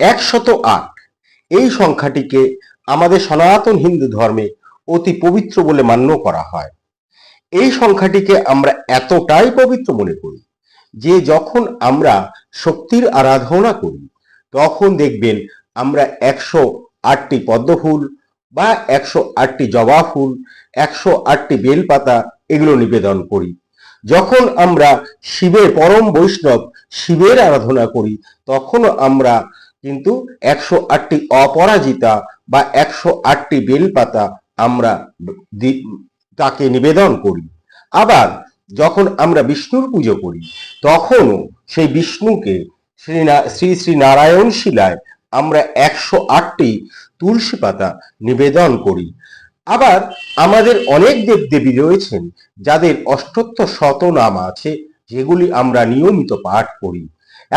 একশত আট। এই সংখ্যাটিকে আমাদের সনাতন হিন্দু ধর্মে অতি পবিত্র বলে মান্য করা হয়। এই সংখ্যাটিকে আমরা এতটাই পবিত্র মনে করি যে যখন আমরা শক্তির আরাধনা করি, তখন দেখবেন আমরা একশো আটটি পদ্মফুল বা একশো আটটি জবা ফুল, একশো আটটি বেলপাতা এগুলো নিবেদন করি। যখন আমরা শিবের পরম বৈষ্ণব শিবের আরাধনা করি, তখন আমরা কিন্তু একশো আটটি অপরাজিতা বা একশো আটটি বেলপাতা আমরা তাকে নিবেদন করি। আবার যখন আমরা বিষ্ণুর পুজো করি, তখনও সেই বিষ্ণুকে শ্রী শ্রী শ্রী নারায়ণ শিলায় আমরা একশো আটটি তুলসী পাতা নিবেদন করি। আবার আমাদের অনেক দেবদেবী রয়েছেন, যাদের অষ্টোত্তর শত নাম আছে, যেগুলি আমরা নিয়মিত পাঠ করি।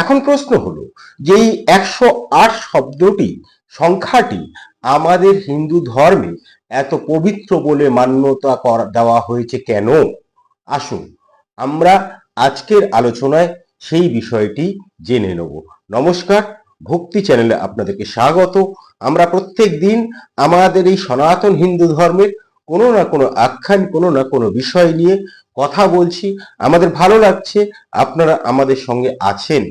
এখন প্রশ্ন হলো, যে এই একশো আট শব্দটি, সংখ্যাটি আমাদের হিন্দু ধর্মে এত পবিত্র বলে মান্যতা দেওয়া হয়েছে কেন? আসুন, আমরা আজকের আলোচনায় সেই বিষয়টি জেনে নেব। নমস্কার, ভক্তি চ্যানেলে আপনাদেরকে স্বাগত। আমরা প্রত্যেক দিন আমাদের এই সনাতন হিন্দু ধর্মের কোনো না কোনো আখ্যান, কোনো না কোনো বিষয় নিয়ে কথা বলছি। আমাদের ভালো লাগছে, আপনারা আমাদের সঙ্গে আছেন।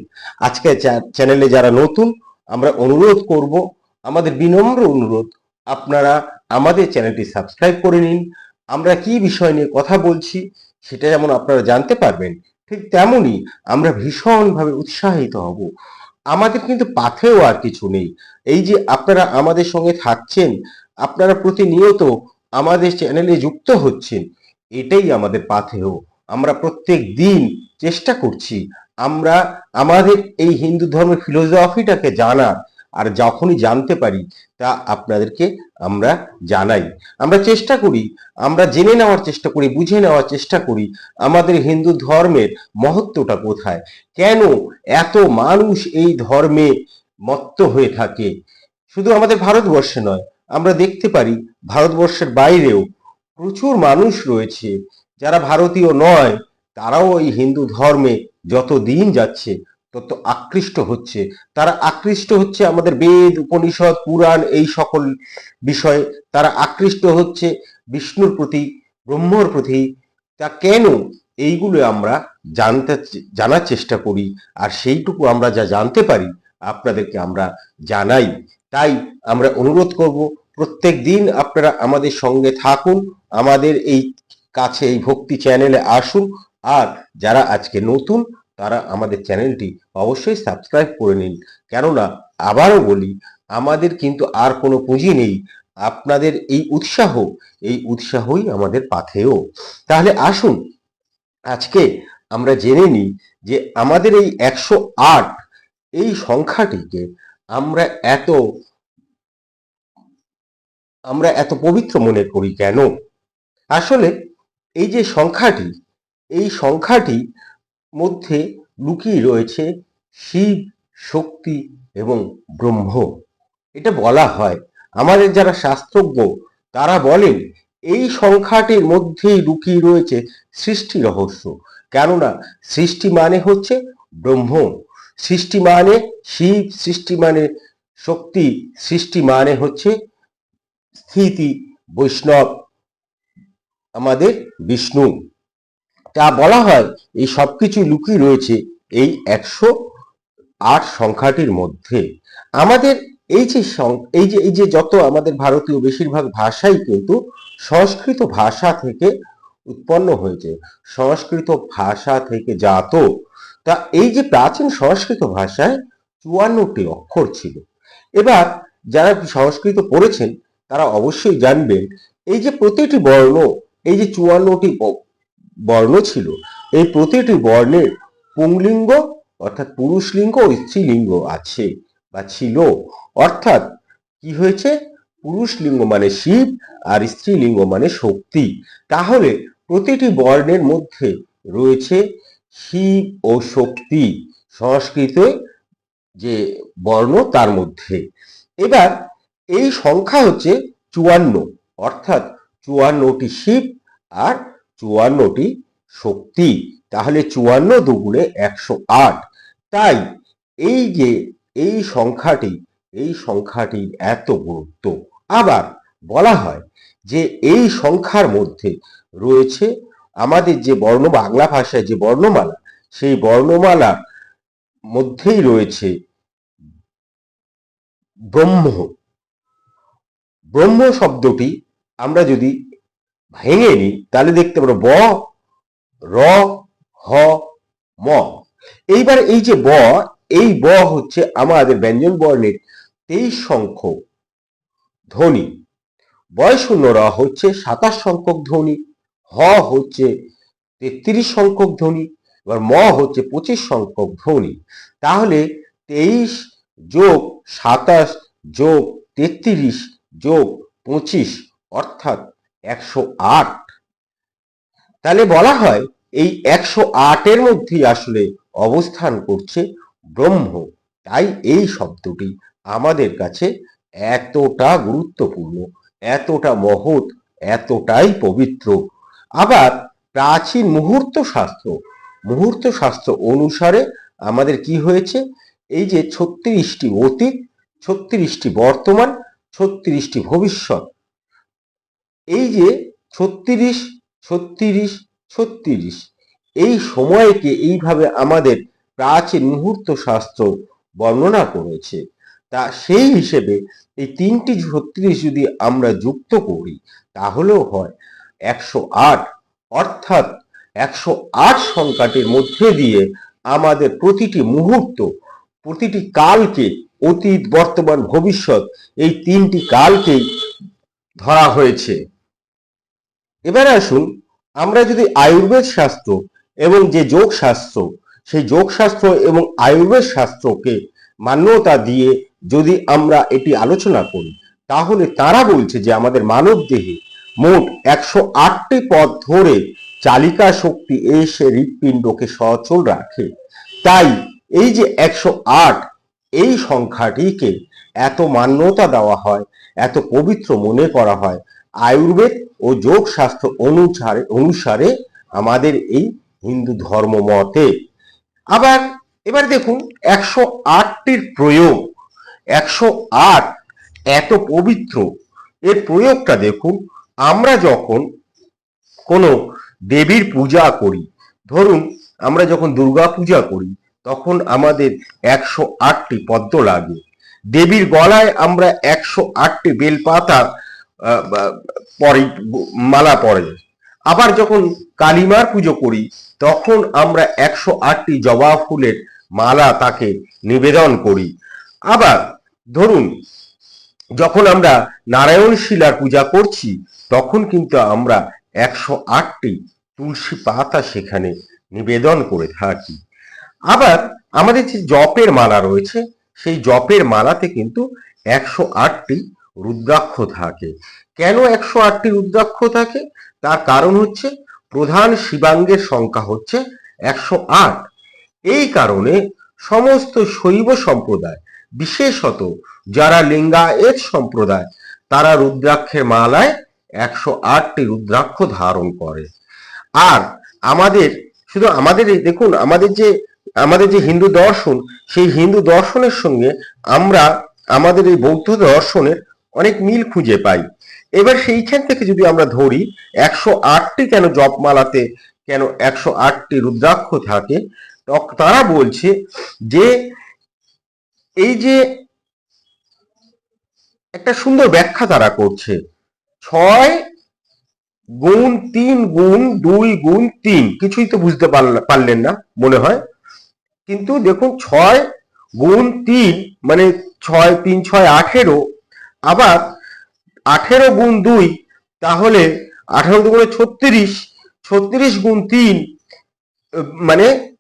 আজকে চ্যানেলে যারা নতুন, আমরা অনুরোধ করব, আমাদের বিনম্র অনুরোধ, আপনারা আমাদের চ্যানেলটি সাবস্ক্রাইব করে নিন। আমরা কি বিষয় নিয়ে কথা বলছি, সেটা যেমন আপনারা জানতে পারবেন, ঠিক তেমনই আমরা ভীষণভাবে উৎসাহিত হব। আমাদের কিন্তু পাথেও আর কিছু নেই। এই যে আপনারা আমাদের সঙ্গে থাকছেন, আপনারা প্রতিনিয়ত আমাদের চ্যানেলে যুক্ত হচ্ছেন, এটাই আমাদের পাথেও আমরা প্রত্যেক দিন চেষ্টা করছি, আমরা আমাদের এই হিন্দু ধর্মের ফিলোসফিটাকে জানার, আর যখনই জানতে পারি, তা আপনাদেরকে আমরা জানাই। আমরা চেষ্টা করি, আমরা জেনে নেওয়ার চেষ্টা করি, বুঝে নেওয়ার চেষ্টা করি, আমাদের হিন্দু ধর্মের মহত্বটা কোথায়? কেন এত মানুষ এই ধর্মে মত্ত হয়ে থাকে? শুধু আমাদের ভারতবর্ষে নয় আমরা দেখতে পারি ভারতবর্ষের বাইরেও প্রচুর মানুষ রয়েছে যারা ভারতীয় নয়, তারাও এই হিন্দু ধর্মে যত দিন যাচ্ছে তত আকৃষ্ট হচ্ছে। তারা আকৃষ্ট হচ্ছে আমাদের বেদ, উপনিষদ, পুরাণ এই সকল বিষয়ে। তারা আকৃষ্ট হচ্ছে বিষ্ণুর প্রতি, ব্রহ্মর প্রতি। তা কেন এইগুলো আমরা জানতে জানার চেষ্টা করি। আর সেইটুকু আমরা যা জানতে পারি আপনাদেরকে আমরা জানাই। তাই আমরা অনুরোধ করব, প্রত্যেক দিন আপনারা আমাদের সঙ্গে থাকুন, আমাদের এই কাছে এই ভক্তি চ্যানেলে আসুন, আর যারা আজকে নতুন, তারা আমাদের চ্যানেলটি অবশ্যই সাবস্ক্রাইব করে নিন। কেননা, আবারও বলি, আমাদের কিন্তু আর কোনো পুঁজি নেই, আপনাদের এই উৎসাহ, এই উৎসাহই আমাদের পাথেও তাহলে আসুন, আজকে আমরা জেনে নিই যে আমাদের এই একশো আট এই সংখ্যাটিকে আমরা এত আমরা এত পবিত্র মনে করি কেন? আসলে এই যে সংখ্যাটি, এই সংখ্যাটি মধ্যে লুকিয়ে রয়েছে শিব, শক্তি এবং ব্রহ্ম। এটা বলা হয়। আমাদের যারা শাস্ত্রজ্ঞ, তারা বলেন, এই সংখ্যাটির মধ্যেই লুকিয়ে রয়েছে সৃষ্টি রহস্য। কেননা সৃষ্টি মানে হচ্ছে ব্রহ্ম। সৃষ্টি মানে শিব সৃষ্টি মানে শক্তি, সৃষ্টি মানে হচ্ছে স্থিতি, বৈষ্ণব, আমাদের বিষ্ণু। তা বলা হয়, এই সবকিছু লুকিয়ে রয়েছে এই একশো আট সংখ্যাটির মধ্যে। আমাদের এই যে এই যে এই যে যত আমাদের ভারতীয় বেশিরভাগ ভাষাই কিন্তু সংস্কৃত ভাষা থেকে উৎপন্ন হয়েছে। সংস্কৃত ভাষা থেকে জাত তা এই যে প্রাচীন সংস্কৃত ভাষায় চুয়ান্নটি অক্ষর ছিল। এবার যারা সংস্কৃত পড়েছেন, তারা অবশ্যই জানবেন, এই যে প্রতিটি বর্ণ, এই যে চুয়ান্নটি বর্ণ ছিল, এই প্রতিটি বর্ণের পুংলিঙ্গ, অর্থাৎ পুরুষ লিঙ্গ ও স্ত্রীলিঙ্গ আছে বা ছিল। অর্থাৎ কি হয়েছে? পুরুষ লিঙ্গ মানে শিব আর স্ত্রীলিঙ্গ মানে শক্তি। তাহলে প্রতিটি বর্ণের মধ্যে রয়েছে শিব ও শক্তি সংস্কৃতে যে বর্ণ, তার মধ্যে। এবার এই সংখ্যা হচ্ছে চুয়ান্ন, অর্থাৎ চুয়ান্নটি শিব আর চুয়ান্নটি শক্তি। তাহলে চুয়ান্ন দুগুণে একশো আট। তাই এই যে, এই সংখ্যাটি, এই সংখ্যাটির এত গুরুত্ব। আবার বলা হয় যে এই সংখ্যার মধ্যে রয়েছে আমাদের যে বর্ণ, বাংলা ভাষায় যে বর্ণমালা, সেই বর্ণমালার মধ্যেই রয়েছে ব্রহ্ম। ব্রহ্ম শব্দটি আমরা যদি ভেঙে নিই, তাহলে দেখতে পারো ব, র, হ, ম। এইবার এই যে ব, এই ব হচ্ছে আমাদের ব্যঞ্জন বর্ণের তেইশ সংখ্যক ধ্বনি। বয় শূন্য র হচ্ছে সাতাশ সংখ্যক ধ্বনি। হ হচ্ছে তেত্রিশ সংখ্যক ধ্বনি, এবার ম হচ্ছে পঁচিশ সংখ্যক ধ্বনি। তাহলে তেইশ যোগ সাতাশ যোগ তেত্রিশ যোগ পঁচিশ, অর্থাৎ একশো আট। তাহলে বলা হয় এই একশো আটের মধ্যেই আসলে অবস্থান করছে ব্রহ্ম। তাই এই শব্দটি আমাদের কাছে এতটা গুরুত্বপূর্ণ, এতটা মহৎ, এতটাই পবিত্র আবার প্রাচীন মুহূর্ত শাস্ত্র মুহূর্ত শাস্ত্র অনুসারে আমাদের কি হয়েছে? এই যে ছত্রিশটি অতীত, ছত্রিশটি বর্তমান, ছত্রিশটি ভবিষ্যৎ। এই যে ছত্রিশ ছত্রিশ ছত্রিশ, এই সময়কে এইভাবে আমাদের প্রাচীন মুহূর্ত শাস্ত্র বর্ণনা করেছে। তা সেই হিসেবে এই তিনটি ছত্রিশ যদি আমরা যুক্ত করি, তাহলেও হয়। একশো আট, অর্থাৎ একশো আট সংখ্যাটির মধ্যে দিয়ে আমাদের প্রতিটি মুহূর্ত, প্রতিটি কালকে, অতীত, বর্তমান, ভবিষ্যৎ, এই তিনটি কালকেই ধরা হয়েছে। এবার আসুন আমরা যদি আয়ুর্বেদ শাস্ত্র এবং যে যোগ শাস্ত্র সেই যোগ শাস্ত্র এবং আয়ুর্বেদ শাস্ত্রকে মান্যতা দিয়ে যদি আমরা এটি আলোচনা করি, তাহলে তারা বলছে যে আমাদের মানব দেহে মোট একশো আটটি পথ ধরে চালিকা শক্তি এসে হৃৎপিণ্ডকে সচল রাখে। তাই এই যে একশো আট, এই সংখ্যাটিকে এত মান্যতা দেওয়া হয়, এত পবিত্র মনে করা হয়, আয়ুর্বেদ ও যোগ শাস্ত্র অনুসারে অনুসারে আমাদের এই হিন্দু ধর্ম মতে। আবার এবার দেখুন, একশো আটটির প্রয়োগ, একশো আট এত পবিত্র, এর প্রয়োগটা দেখুন আমরা যখন কোনো দেবীর পূজা করি, ধরুন আমরা যখন দুর্গা পূজা করি, তখন আমাদের একশো আটটি পদ্ম লাগে। দেবীর গলায় আমরা একশো আটটি বেলপাতা পরে, মালা পরে। আবার যখন কালিমার পুজো করি, তখন আমরা একশো আটটি জবা ফুলের মালা তাকে নিবেদন করি। আবার ধরুন যখন আমরা নারায়ণ শিলার পূজা করছি, তখন কিন্তু আমরা একশো আটটি তুলসী পাতা সেখানে নিবেদন করে থাকি। আবার আমাদের যে জপের মালা রয়েছে, সেই জপের মালাতে কিন্তু একশো আটটি রুদ্রাক্ষ থাকে। কেন একশো আটটি রুদ্রাক্ষ থাকে? তার কারণ হচ্ছে, প্রধান শিবাঙ্গের সংখ্যা হচ্ছে একশো আট। এই কারণে সমস্ত শৈব সম্প্রদায় বিশেষত যারা লিঙ্গায়েত সম্প্রদায়, তারা রুদ্রাক্ষের মালায় একশো আটটি রুদ্রাক্ষ ধারণ করে। আর আমাদের, শুধু আমাদের দেখুন, আমাদের যে আমাদের যে হিন্দু দর্শন, সেই হিন্দু দর্শনের সঙ্গে আমরা আমাদের এই বৌদ্ধ দর্শনের অনেক মিল খুঁজে পাই। এবার সেইখান থেকে যদি আমরা ধরি, একশো আটটি কেন জপমালাতে কেন একশো আটটি রুদ্রাক্ষ থাকে তারা বলছে যে এই যে একটা সুন্দর ব্যাখ্যা তারা করছে। ছয় গুণ তিন গুণ দুই গুণ তিন। কিছুই তো বুঝতে পারল- পারলেন না, মনে হয়। কিন্তু দেখুন, ছয় গুণ তিন মানে ছয়, তিন, ছয়, আঠেরো, আবার আঠেরো গুণ দুই, তাহলে আঠেরো দুগুণে ছত্রিশ ছত্রিশ গুণ তিন মানে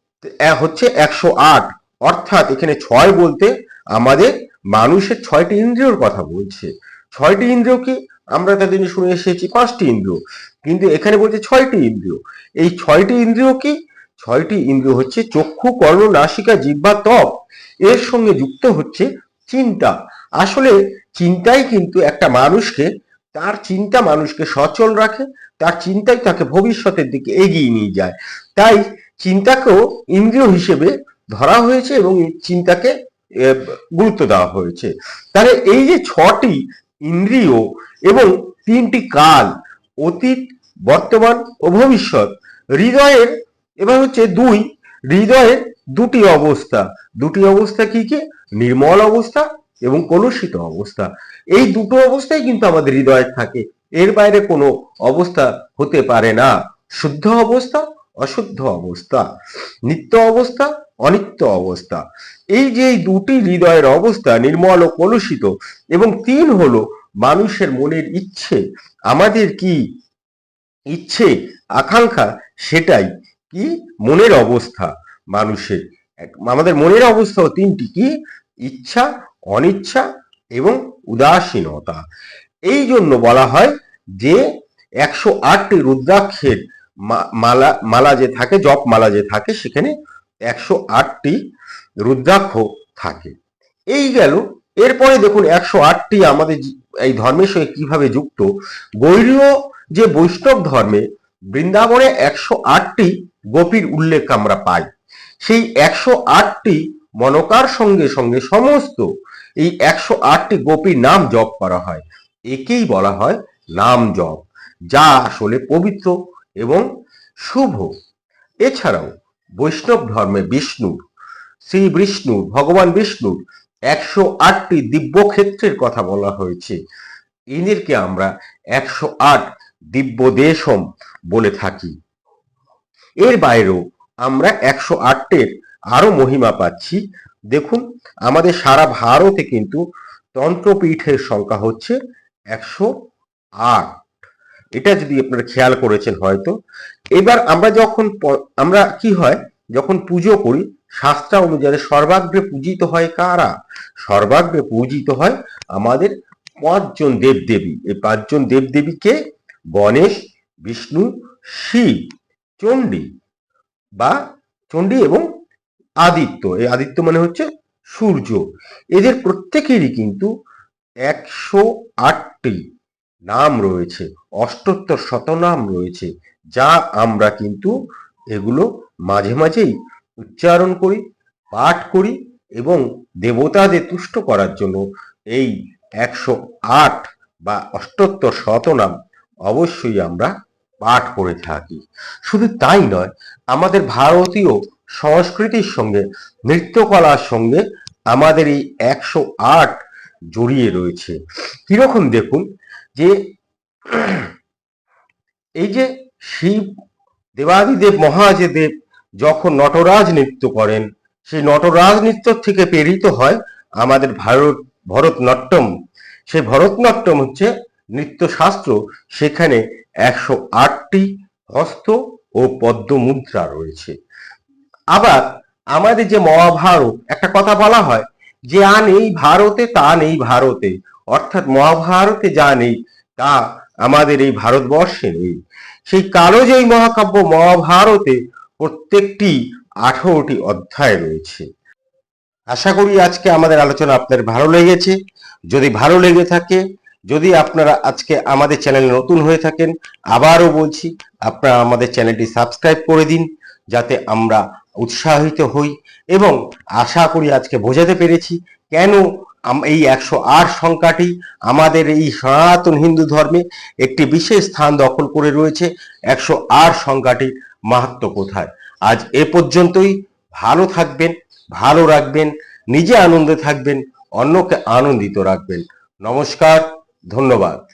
হচ্ছে একশো আট। অর্থাৎ এখানে ছয় বলতে আমাদের মানুষের ছয়টি ইন্দ্রিয়র কথা বলছে। ছয়টি ইন্দ্রিয় কি আমরা তাদের শুনে এসেছি, পাঁচটি ইন্দ্রিয়। কিন্তু এখানে বলছে ছয়টি ইন্দ্রিয়। এই ছয়টি ইন্দ্রিয় কি ছয়টি ইন্দ্রিয় হচ্ছে চক্ষু, কর্ণ, নাসিকা, জিহ্বা, ত্বক। এর সঙ্গে যুক্ত হচ্ছে চিন্তা। আসলে চিন্তাই কিন্তু একটা মানুষকে, তার চিন্তা মানুষকে সচল রাখে, তার চিন্তাই তাকে ভবিষ্যতের দিকে এগিয়ে নিয়ে যায়। তাই চিন্তাকেও ইন্দ্রিয় হিসেবে ধরা হয়েছে এবং চিন্তাকে গুরুত্ব দেওয়া হয়েছে। তাহলে এই যে ছটি ইন্দ্রিয় এবং তিনটি কাল, অতীত, বর্তমান ও ভবিষ্যৎ, হৃদয়ের এবার হচ্ছে দুই, হৃদয়ের দুটি অবস্থা। দুটি অবস্থা কি কি? নির্মল অবস্থা এবং কলুষিত অবস্থা। এই দুটো অবস্থাই কিন্তু আমাদের হৃদয়ে থাকে। এর বাইরে কোনো অবস্থা হতে পারে না। শুদ্ধ অবস্থা, অশুদ্ধ অবস্থা। নিত্য অবস্থা অনিত্য অবস্থা। এই যে দুটি হৃদয়ের অবস্থা নির্মল ও কলুষিত, এবং তিন হলো মানুষের মনের ইচ্ছে। আমাদের কি ইচ্ছে, আকাঙ্ক্ষা? সেটাই। কি? মনের অবস্থা মানুষের। আমাদের মনের অবস্থাও তিনটি কি? ইচ্ছা, অনিচ্ছা এবং উদাসীনতা। এই জন্য বলা হয় যে একশো আটটি রুদ্রাক্ষের মালা মালা যে থাকে, জপ মালা যে থাকে, সেখানে একশো আটটি রুদ্রাক্ষ থাকে। এই গেল। এরপরে দেখুন একশো আটটি আমাদের এই ধর্মের সঙ্গে কীভাবে যুক্ত? গৈরীয় যে বৈষ্ণব ধর্মে বৃন্দাবনে একশো আটটি গোপীর উল্লেখ আমরা পাই। সেই একশো আটটি মনকার সঙ্গে সঙ্গে সমস্ত এই একশো আটটি গোপীর নাম জপ করা হয়। একেই বলা হয় নাম জপ, যা আসলে পবিত্র এবং শুভ। এছাড়াও বৈষ্ণব ধর্মে বিষ্ণুর শ্রী বিষ্ণুর ভগবান বিষ্ণুর একশো আটটি দিব্য ক্ষেত্রের কথা বলা হয়েছে। এদেরকে আমরা একশো আট দিব্য দেশম বলে থাকি। এর বাইরেও আমরা একশো আটের আরও মহিমা পাচ্ছি। দেখুন, আমাদের সারা ভারতে কিন্তু তন্ত্রপীঠের সংখ্যা হচ্ছে একশো আট। এটা যদি আপনারা খেয়াল করেছেন হয়তো। এবার আমরা যখন আমরা কি হয়, যখন পুজো করি, শাস্ত্র অনুযায়ী সর্বাগ্রে পূজিত হয় কারা? সর্বাগ্রে পূজিত হয় আমাদের পাঁচজন দেবদেবী। এই পাঁচজন দেবদেবীকে গণেশ, বিষ্ণু, শিব, চণ্ডী বা চণ্ডী এবং আদিত্য। এই আদিত্য মানে হচ্ছে সূর্য। এদের প্রত্যেকেরই কিন্তু একশো আটটি নাম রয়েছে, অষ্টোত্তর শতনাম রয়েছে, যা আমরা কিন্তু এগুলো মাঝে মাঝেই উচ্চারণ করি, পাঠ করি এবং দেবতাদের তুষ্ট করার জন্য এই একশো আট বা অষ্টোত্তর শতনাম অবশ্যই আমরা পাঠ করে থাকি। শুধু তাই নয়, আমাদের ভারতীয় সংস্কৃতির সঙ্গে, নৃত্যকলার সঙ্গে আমাদের এই একশো আট জড়িয়ে রয়েছে। কীরকম দেখুন যে এই যে শিব দেবাদিদেব, মহাদেব যখন নটরাজ নৃত্য করেন, সেই নটরাজ নৃত্য থেকে প্রেরিত হয় আমাদের ভারত, ভরতনাট্যম। সেই ভরতনাট্যম হচ্ছে নৃত্যশাস্ত্র। সেখানে একশো আটটি হস্ত ও পদ্ম মুদ্রা রয়েছে। আবার আমাদের যে মহাভারত, একটা কথা বলা হয় যে, আন এই ভারতে, তা নেই ভারতে। অর্থাৎ মহাভারতে যা নেই, তা আমাদের এই ভারতবর্ষে নেই। সেই কালোজয়ী মহাকাব্য মহাভারতে প্রত্যেকটি আঠারোটি অধ্যায় রয়েছে। আশা করি আজকে আমাদের আলোচনা আপনার ভালো লেগেছে। যদি ভালো লেগে থাকে, যদি আপনারা আজকে আমাদের চ্যানেলে নতুন হয়ে থাকেন, আবারও বলছি, আপনারা আমাদের চ্যানেলটি সাবস্ক্রাইব করে দিন, যাতে আমরা উৎসাহিত হই। এবং আশা করি আজকে বোঝাতে পেরেছি কেন এই একশো আট সংখ্যাটি আমাদের এই সনাতন হিন্দু ধর্মে একটি বিশেষ স্থান দখল করে রয়েছে। একশো আট সংখ্যাটির মাহাত্ম কোথায়? আজ এ পর্যন্তই। ভালো থাকবেন, ভালো রাখবেন, নিজে আনন্দে থাকবেন, অন্যকে আনন্দিত রাখবেন। নমস্কার, ধন্যবাদ।